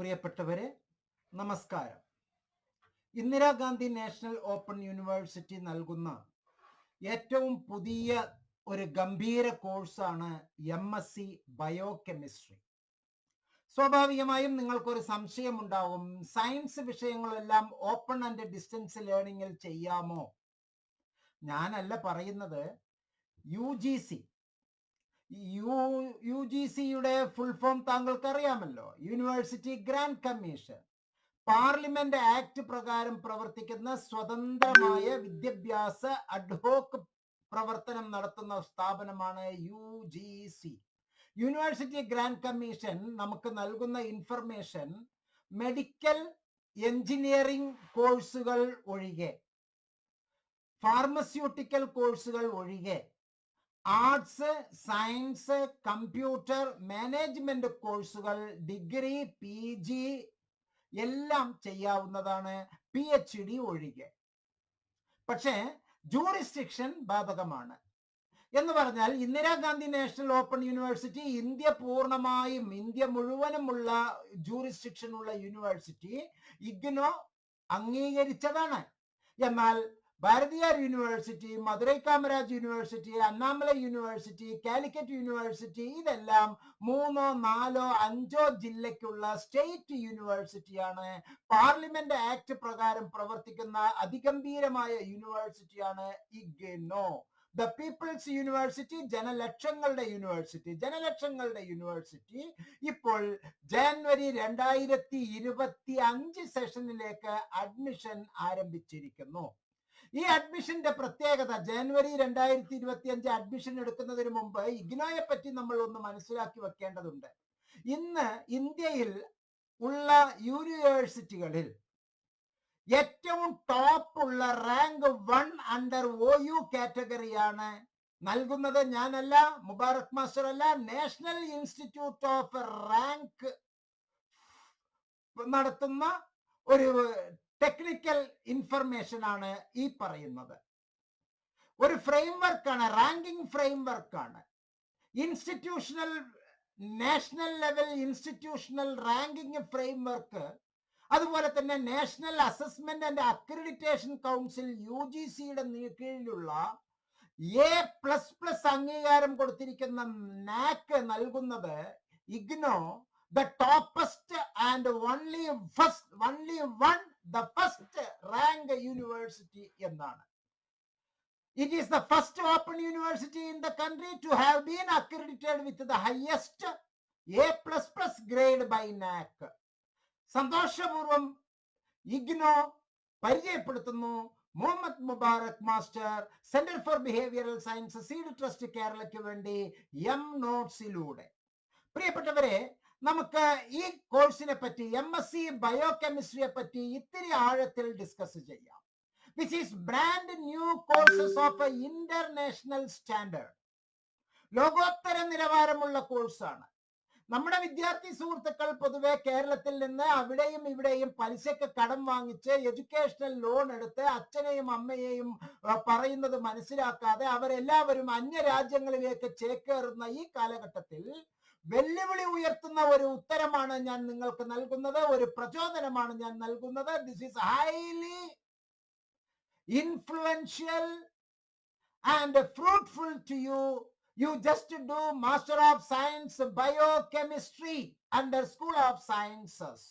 പ്രിയപ്പെട്ടവരെ നമസ്കാരം. Indira Gandhi national open university നൽകുന്ന ഏറ്റവും പുതിയ ഒരു ഗംഭീര കോഴ്സാണ് എം എസ് സി ബയോകെമിസ്ട്രി സ്വാഭാവികമായും നിങ്ങൾക്കൊരു സംശയം ഉണ്ടാവും സയൻസ് വിഷയങ്ങളെല്ലാം ഓപ്പൺ ആൻഡ് ഡിസ്റ്റൻസ് ലേണിംഗിൽ ചെയ്യാമോ? ഞാനല്ല പറയുന്നത് U G C U U G സിയുടെ ഫുൾ ഫോം താങ്കൾക്ക് അറിയാമല്ലോ university grant commission parliament act പ്രകാരം പ്രവർത്തിക്കുന്ന സ്വതന്ത്രമായ വിദ്യാഭ്യാസ അഡ്ഹോക്ക് പ്രവർത്തനം നടത്തുന്ന സ്ഥാപനമാണ് U G C university grant commission നമുക്ക് നൽകുന്ന ഇൻഫർമേഷൻ മെഡിക്കൽ എഞ്ചിനീയറിംഗ് കോഴ്സുകൾ ഒഴികെ ഫാർമസ്യൂട്ടിക്കൽ കോഴ്സുകൾ ഒഴികെ ആർട്സ് സയൻസ് കമ്പ്യൂട്ടർ മാനേജ്മെന്റ് കോഴ്സുകൾ ഡിഗ്രി പി ജി എല്ലാം ചെയ്യാവുന്നതാണ് പി എച്ച് ഡി ഒഴികെ. പക്ഷേ ജൂറിസ്ഡിക്ഷൻ ബാധകമാണ്. എന്ന് പറഞ്ഞാൽ Indira Gandhi national open university India പൂർണമായും ഇന്ത്യ മുഴുവനുമുള്ള ജൂറിസ്ഡിക്ഷൻ ഉള്ള യൂണിവേഴ്സിറ്റി ഇഗ്നോ അംഗീകരിച്ചതാണ്. എന്നാൽ Bharathiar university Madurai Kamaraj university Annamalai university Calicut university ഇതെല്ലാം മൂന്നോ നാലോ അഞ്ചോ ജില്ലയ്ക്കുള്ള സ്റ്റേറ്റ് യൂണിവേഴ്സിറ്റിയാണ് പാർലമെന്റ് ആക്ട് പ്രകാരം പ്രവർത്തിക്കുന്ന അതിഗംഭീരമായ യൂണിവേഴ്സിറ്റിയാണ് ഇഗ്നോ ദ പീപ്പിൾസ് യൂണിവേഴ്സിറ്റി ജനലക്ഷങ്ങളുടെ യൂണിവേഴ്സിറ്റി ജനലക്ഷങ്ങളുടെ യൂണിവേഴ്സിറ്റി ഇപ്പോൾ ജാനുവരി രണ്ടായിരത്തി ഇരുപത്തി അഞ്ച് സെഷനിലേക്ക് അഡ്മിഷൻ ആരംഭിച്ചിരിക്കുന്നു. ഈ അഡ്മിഷന്റെ പ്രത്യേകത ജനുവരി രണ്ടായിരത്തി ഇരുപത്തി അഞ്ച് അഡ്മിഷൻ എടുക്കുന്നതിന് മുമ്പ് ഇഗ്നോയെ പറ്റി നമ്മൾ ഒന്ന് മനസ്സിലാക്കി വെക്കേണ്ടതുണ്ട്. ഇന്ന് ഇന്ത്യയിൽ ഉള്ള യൂണിവേഴ്സിറ്റികളിൽ ഏറ്റവും ടോപ്പ് ഉള്ള rank one under O U കാറ്റഗറിയാണ് നൽകുന്നത്. ഞാനല്ല മുബാറക് മാസ്റ്റർ അല്ല നാഷണൽ ഇൻസ്റ്റിറ്റ്യൂട്ട് ഓഫ് റാങ്ക് നടത്തുന്ന ഒരു ടെക്നിക്കൽ ഇൻഫർമേഷൻ ആണ് ഈ പറയുന്നത്. ഒരു ഫ്രെയിംവർക്കാണ് ranking ഫ്രെയിംവർക്കാണ് institutional national level institutional ranking framework അതുപോലെ തന്നെ national assessment and accreditation council U G സിയുടെ കീഴിലുള്ള എ പ്ലസ് പ്ലസ് അംഗീകാരം കൊടുത്തിരിക്കുന്ന നാക്ക് നൽകുന്നത് IGNOU the toppest and only first only one the first rank university എന്നാണ്. It is the first open university in the country to have been accredited with the highest A plus plus grade by NAAC സന്തോഷപൂർവം IGNOU പരിചയപ്പെടുത്തുന്നു. Muhammad Mubarak master centre for behavioural science seed trust കേരളയ്ക്ക് വേണ്ടി M നോട്ട്സിലൂടെ പ്രിയപ്പെട്ടവരെ നമുക്ക് ഈ കോഴ്സിനെ പറ്റി M S C ബയോകെമിസ്ട്രിയെ പറ്റി ഇത്തിരി ആഴത്തിൽ ഡിസ്കസ് ചെയ്യാം. Which is brand new courses of international standard ലോകോത്തര നിലവാരമുള്ള കോഴ്സാണ് നമ്മുടെ വിദ്യാർത്ഥി സുഹൃത്തുക്കൾ പൊതുവെ കേരളത്തിൽ നിന്ന് അവിടെയും ഇവിടെയും പലിശക്ക് കടം വാങ്ങിച്ച് എഡ്യൂക്കേഷണൽ ലോൺ എടുത്ത് അച്ഛനെയും അമ്മയെയും പറയുന്നത് മനസ്സിലാക്കാതെ അവരെല്ലാവരും അന്യ രാജ്യങ്ങളിലേക്ക് ചേക്കേറുന്ന ഈ കാലഘട്ടത്തിൽ വെല്ലുവിളി ഉയർത്തുന്ന ഒരു ഉത്തരമാണ് ഞാൻ നിങ്ങൾക്ക് നൽകുന്നത് ഒരു പ്രചോദനമാണ് ഞാൻ നൽകുന്നത് this is highly influential and fruitful to you you just do master of science biochemistry under school of sciences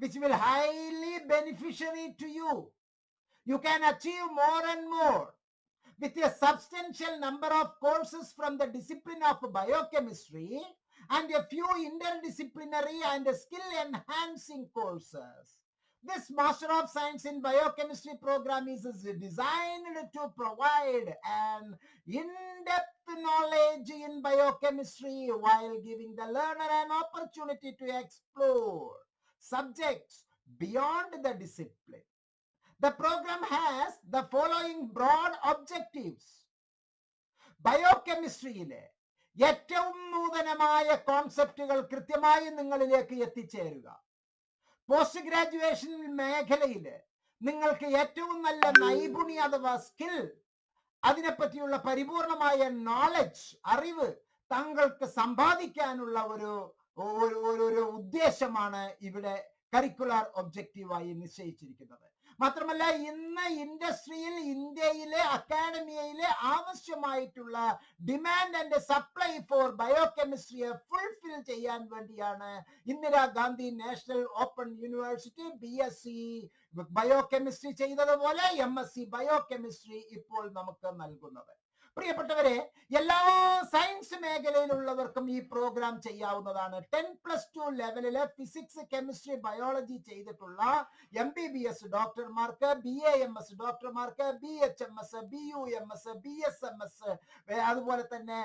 which will highly beneficiary to you you can achieve more and more with a substantial number of courses from the discipline of biochemistry and a few interdisciplinary and skill enhancing courses. This Master of Science in Biochemistry program is designed to provide an in-depth knowledge in biochemistry while giving the learner an opportunity to explore subjects beyond the discipline. The program has the following broad objectives. ബയോകെമിസ്ട്രിയിലെ ഏറ്റവും നൂതനമായ കോൺസെപ്റ്റുകൾ കൃത്യമായി നിങ്ങളിലേക്ക് എത്തിച്ചേരുക. Post graduation മേഖലയിൽ നിങ്ങൾക്ക് ഏറ്റവും നല്ല നൈപുണി അഥവാ സ്കിൽ അതിനെപ്പറ്റിയുള്ള പരിപൂർണമായ നോളജ് അറിവ് താങ്കൾക്ക് സമ്പാദിക്കാനുള്ള ഒരു ഒരു ഉദ്ദേശമാണ് ഇവിടെ കരിക്കുലാർ ഒബ്ജക്റ്റീവായി നിശ്ചയിച്ചിരിക്കുന്നത്. മാത്രമല്ല ഇന്ന് ഇൻഡസ്ട്രിയിൽ ഇന്ത്യയിലെ അക്കാഡമിയയിലെ ആവശ്യമായിട്ടുള്ള ഡിമാൻഡ് ആൻഡ് സപ്ലൈ ഫോർ ബയോകെമിസ്ട്രിയെ ഫുൾഫിൽ ചെയ്യാൻ വേണ്ടിയാണ് Indira Gandhi national open university B S C biochemistry ചെയ്തതുപോലെ എം എസ് സി ബയോകെമിസ്ട്രി ഇപ്പോൾ നമുക്ക് നൽകുന്നത്. പ്രിയപ്പെട്ടവരെ എല്ലാ സയൻസ് മേഖലയിലുള്ളവർക്കും ഈ പ്രോഗ്രാം ചെയ്യാവുന്നതാണ്. ടെൻ പ്ലസ് ടു ലെവലിൽ ഫിസിക്സ് കെമിസ്ട്രി ബയോളജി ചെയ്തിട്ടുള്ള എം ബി ബി എസ് ഡോക്ടർമാർക്ക് ബി എ എം എസ് ഡോക്ടർമാർക്ക് B H M S B U M S B S M S അതുപോലെ തന്നെ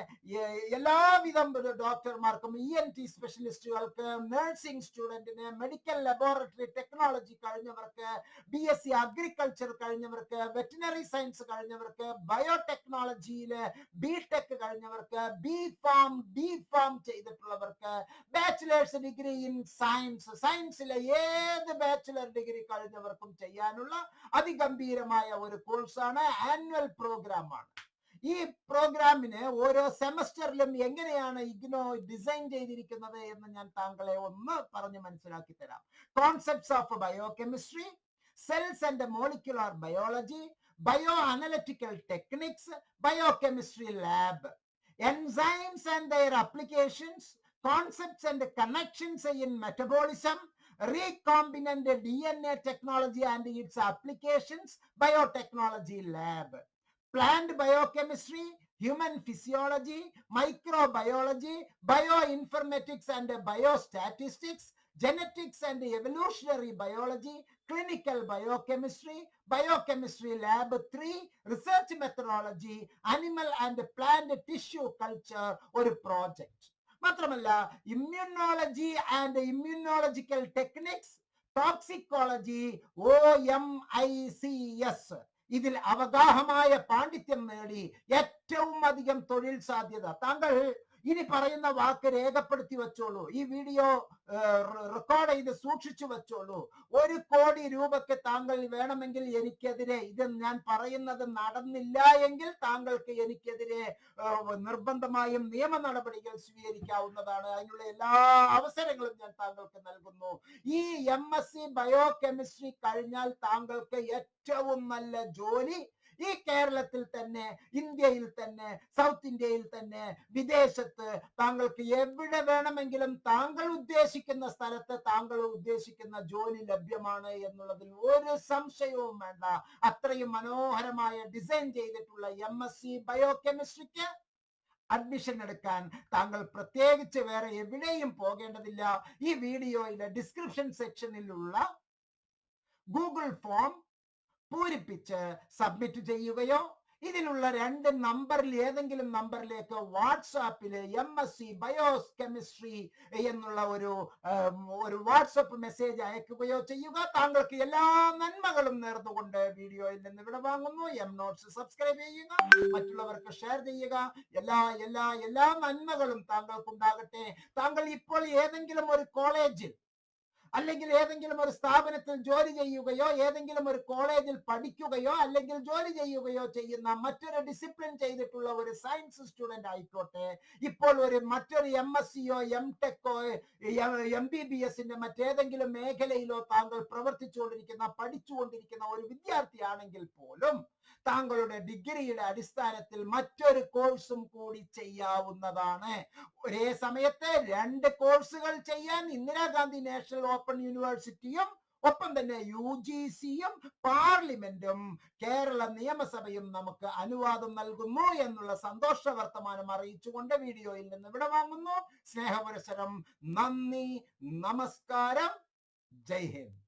എല്ലാവിധ ഡോക്ടർമാർക്കും ഇ എൻ ടി സ്പെഷ്യലിസ്റ്റുകൾക്ക് നഴ്സിംഗ് സ്റ്റുഡന്റിന് മെഡിക്കൽ ലബോറട്ടറി ടെക്നോളജി കഴിഞ്ഞവർക്ക് ബി എസ് സി അഗ്രികൾച്ചർ കഴിഞ്ഞവർക്ക് വെറ്റിനറി സയൻസ് കഴിഞ്ഞവർക്ക് ബയോടെക്നോളജിയിൽ ബി ടെക് കഴിഞ്ഞവർക്ക് ബി ഫാം ഡി ഫാം ചെയ്തിട്ടുള്ളവർക്ക് ബാച്ചിലേഴ്സ് ഡിഗ്രി ഇൻ സയൻസ് സയൻസിലെ ഏത് ബാച്ചിലർ ഡിഗ്രി കഴിഞ്ഞവർക്കും ചെയ്യാനുള്ള അതിഗംഭീരമായ ഒരു കോഴ്സാണ് ആനുവൽ പ്രോഗ്രാം ആണ്. ഈ പ്രോഗ്രാമിന് ഓരോ സെമസ്റ്ററിലും എങ്ങനെയാണ് ഇഗ്നോ ഡിസൈൻ ചെയ്തിരിക്കുന്നത് എന്ന് ഞാൻ താങ്കളെ ഒന്ന് പറഞ്ഞ് മനസ്സിലാക്കി തരാം. Concepts of biochemistry cells and molecular biology bioanalytical techniques, biochemistry lab, enzymes and their applications, concepts and connections in metabolism, recombinant DNA technology and its applications, biotechnology lab, plant biochemistry, human physiology, microbiology, bioinformatics and biostatistics, genetics and evolutionary biology, clinical biochemistry, biochemistry lab 3, research methodology, animal and plant tissue culture ഒരു project മാത്രമല്ല immunology and immunological techniques toxicology O M I C S ഇതിൽ അവഗാഹമായ പാണ്ഡിത്യം നേടി ഏറ്റവും അധികം തൊഴിൽ സാധ്യത താങ്കൾ ഇനി പറയുന്ന വാക്ക് രേഖപ്പെടുത്തി വെച്ചോളൂ. ഈ വീഡിയോ റെക്കോർഡ് ചെയ്ത് സൂക്ഷിച്ചു വെച്ചോളൂ. ഒരു കോടി രൂപയ്ക്ക് താങ്കൾ വേണമെങ്കിൽ എനിക്കെതിരെ ഇത് ഞാൻ പറയുന്നത് നടന്നില്ല എങ്കിൽ താങ്കൾക്ക് എനിക്കെതിരെ നിർബന്ധമായും നിയമ നടപടികൾ സ്വീകരിക്കാവുന്നതാണ്. അതിനുള്ള എല്ലാ അവസരങ്ങളും ഞാൻ താങ്കൾക്ക് നൽകുന്നു. ഈ M S C bio chemistry കഴിഞ്ഞാൽ താങ്കൾക്ക് ഏറ്റവും നല്ല ജോലി ഈ കേരളത്തിൽ തന്നെ ഇന്ത്യയിൽ തന്നെ സൗത്ത് ഇന്ത്യയിൽ തന്നെ വിദേശത്ത് താങ്കൾക്ക് എവിടെ വേണമെങ്കിലും താങ്കൾ ഉദ്ദേശിക്കുന്ന സ്ഥലത്ത് താങ്കൾ ഉദ്ദേശിക്കുന്ന ജോലി ലഭ്യമാണ് എന്നുള്ളതിൽ ഒരു സംശയവും വേണ്ട. അത്രയും മനോഹരമായ ഡിസൈൻ ചെയ്തിട്ടുള്ള എം എസ് സി ബയോ കെമിസ്ട്രിക്ക് അഡ്മിഷൻ എടുക്കാൻ താങ്കൾ പ്രത്യേകിച്ച് വേറെ എവിടെയും പോകേണ്ടതില്ല. ഈ വീഡിയോയിലെ ഡിസ്ക്രിപ്ഷൻ സെക്ഷനിലുള്ള ഗൂഗിൾ ഫോം പൂരിപ്പിച്ച് സബ്മിറ്റ് ചെയ്യുകയോ ഇതിലുള്ള രണ്ട് നമ്പറിൽ ഏതെങ്കിലും നമ്പറിലേക്ക് വാട്സാപ്പിൽ M S C BIOS chemistry എന്നുള്ള ഒരു ഒരു വാട്സപ്പ് മെസ്സേജ് അയക്കുകയോ ചെയ്യുക. താങ്കൾക്ക് എല്ലാ നന്മകളും നേർന്നുകൊണ്ട് വീഡിയോയിൽ നിന്ന് ഇവിടെ വാങ്ങുന്നു. എം നോട്ട്സ് സബ്സ്ക്രൈബ് ചെയ്യുക. മറ്റുള്ളവർക്ക് ഷെയർ ചെയ്യുക. എല്ലാ എല്ലാ എല്ലാ നന്മകളും താങ്കൾക്ക് ഉണ്ടാകട്ടെ താങ്കൾ ഇപ്പോൾ ഏതെങ്കിലും ഒരു കോളേജിൽ അല്ലെങ്കിൽ ഏതെങ്കിലും ഒരു സ്ഥാപനത്തിൽ ജോലി ചെയ്യുകയോ ഏതെങ്കിലും ഒരു കോളേജിൽ പഠിക്കുകയോ അല്ലെങ്കിൽ ജോലി ചെയ്യുകയോ ചെയ്യുന്ന മറ്റൊരു ഡിസിപ്ലിൻ ചെയ്തിട്ടുള്ള ഒരു സയൻസ് സ്റ്റുഡന്റ് ആയിക്കോട്ടെ. ഇപ്പോൾ ഒരു മറ്റൊരു എം എസ് സിയോ എം ടെക്കോ എം ബി ബി എസിന്റെ മറ്റേതെങ്കിലും മേഖലയിലോ താങ്കൾ പ്രവർത്തിച്ചുകൊണ്ടിരിക്കുന്ന പഠിച്ചുകൊണ്ടിരിക്കുന്ന ഒരു വിദ്യാർത്ഥിയാണെങ്കിൽ പോലും താങ്കളുടെ ഡിഗ്രിയുടെ അടിസ്ഥാനത്തിൽ മറ്റൊരു കോഴ്സും കൂടി ചെയ്യാവുന്നതാണ്. ഒരേ സമയത്ത് രണ്ട് കോഴ്സുകൾ ചെയ്യാൻ ഇന്ദിരാഗാന്ധി നാഷണൽ ഓപ്പൺ യൂണിവേഴ്സിറ്റിയും ഒപ്പം തന്നെ യു ജി സിയും പാർലമെന്റും കേരള നിയമസഭയും നമുക്ക് അനുവാദം നൽകുന്നു എന്നുള്ള സന്തോഷ വർത്തമാനം അറിയിച്ചുകൊണ്ട് വീഡിയോയിൽ നിന്ന് ഇവിടെ വാങ്ങുന്നു. സ്നേഹപുരസരം നന്ദി നമസ്കാരം. ജയ് ഹിന്ദ്.